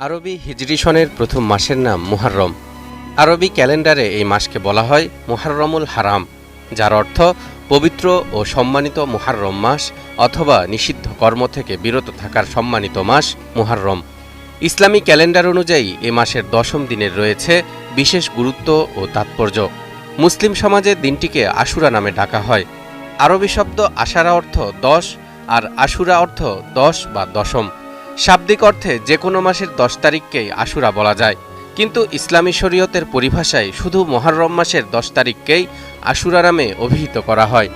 আরবি হিজরি সনের প্রথম মাসের নাম মুহাররম। আরবি ক্যালেন্ডারে এই মাসকে বলা হয় মুহাররমুল হারাম, যার অর্থ পবিত্র ও সম্মানিত মুহাররম মাস অথবা নিষিদ্ধ কর্ম থেকে বিরত থাকার সম্মানিত মাস মুহাররম। ইসলামী ক্যালেন্ডার অনুযায়ী এ মাসের দশম দিনের রয়েছে বিশেষ গুরুত্ব ও তাৎপর্য। মুসলিম সমাজে দিনটিকে আশুরা নামে ডাকা হয়। আরবি শব্দ আশারা অর্থ দশ, আর আশুরা অর্থ দশ বা দশম। শাব্দিক অর্থে যে কোনো মাসের দশ তারিখকেই আশুরা বলা যায়। কিন্তু ইসলামী শরীয়তের পরিভাষায় শুধু মহারম মাসের দশ তারিখকেই আশুরা নামে অভিহিত করা হয়।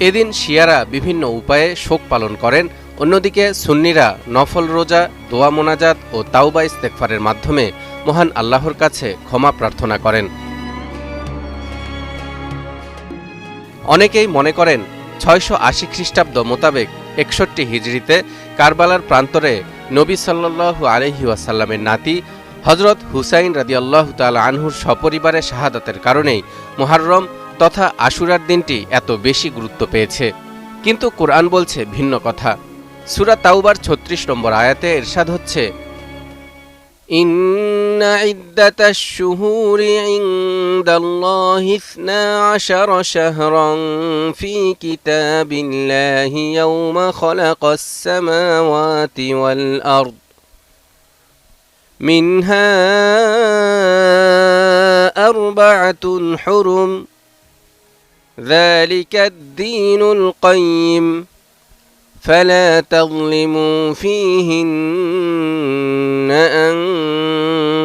এদিন শিয়ারা বিভিন্ন উপায়ে শোক পালন করেন। অন্যদিকে সুন্নিরা নফল রোজা, দোয়া মোনাজাত ও তাওবা ইস্তেকফারের মাধ্যমে মহান আল্লাহর কাছে ক্ষমা প্রার্থনা করেন। অনেকেই মনে করেন ছয়শো আশি খ্রিস্টাব্দ মোতাবেক একষট্টি হিজড়িতে কারবালার প্রান্তরে নবী সাল্লাল্লাহু আলহি ওয়াসাল্লামের নাতি হজরত হুসাইন রাদিয়াল্লাহু তাআলা আনহুর সপরিবারে শাহাদাতের কারণেই মোহাররম তথা আশুরার দিনটি এত বেশি গুরুত্ব পেয়েছে। কিন্তু কোরআন বলছে ভিন্ন কথা। সুরা তাওবার ছত্রিশ নম্বর আয়াতে এরশাদ হচ্ছে إن عدة الشهور عند الله اثنا عشر شهرا في كتاب الله يوم خلق السماوات والأرض. منها أربعة حرم. ذلك الدين القيم. فلا تظلموا فيهن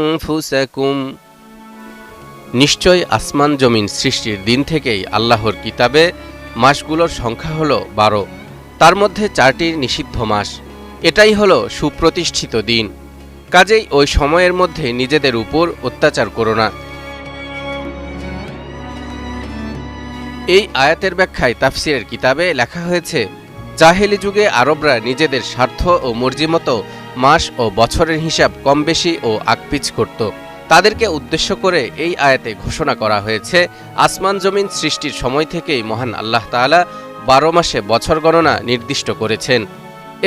أنفسكم নিশ্চয় আসমান জমিন সৃষ্টির দিন থেকেই আল্লাহর কিতাবে মাসগুলোর সংখ্যা হলো বারো তার মধ্যে চারটি নিষিদ্ধ মাস এটাই হলো সুপ্রতিষ্ঠিত দিন কাজেই ওই সময়ের মধ্যে নিজেদের উপর অত্যাচার করো না এই আয়াতের ব্যাখ্যায় তাফসিরের কিতাবে লেখা হয়েছে জাহেলি যুগে আরবরা নিজেদের স্বার্থ ও মর্জিমতো মাস ও বছরের হিসাব কম বেশি ও আকপিচ করত। তাদেরকে উদ্দেশ্য করে এই আয়াতে ঘোষণা করা হয়েছে, আসমান জমিন সৃষ্টির সময় থেকেই মহান আল্লাহ তাআলা বারো মাসে বছর গণনা নির্দিষ্ট করেছেন।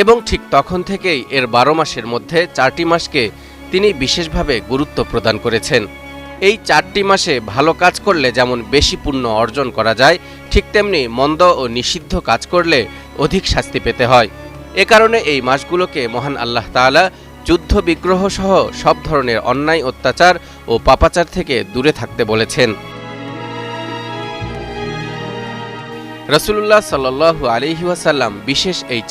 এবং ঠিক তখন থেকেই এর বারো মাসের মধ্যে চারটি মাসকে তিনি বিশেষভাবে গুরুত্ব প্রদান করেছেন। এই চারটি মাসে ভালো কাজ করলে যেমন বেশি পুণ্য অর্জন করা যায় ঠিক তেমনি মন্দ ও নিষিদ্ধ কাজ করলে অধিক শাস্তি পেতে হয়। এ কারণে এই মাসগুলোকে মহান আল্লাহ তালা যুদ্ধ বিগ্রহ সহ সব ধরনের অন্যায়, অত্যাচার ও পাপাচার থেকে দূরে থাকতে বলেছেন। রসুল্লাহ সাল্লু আলিহাসাল্লাম বিশেষ এই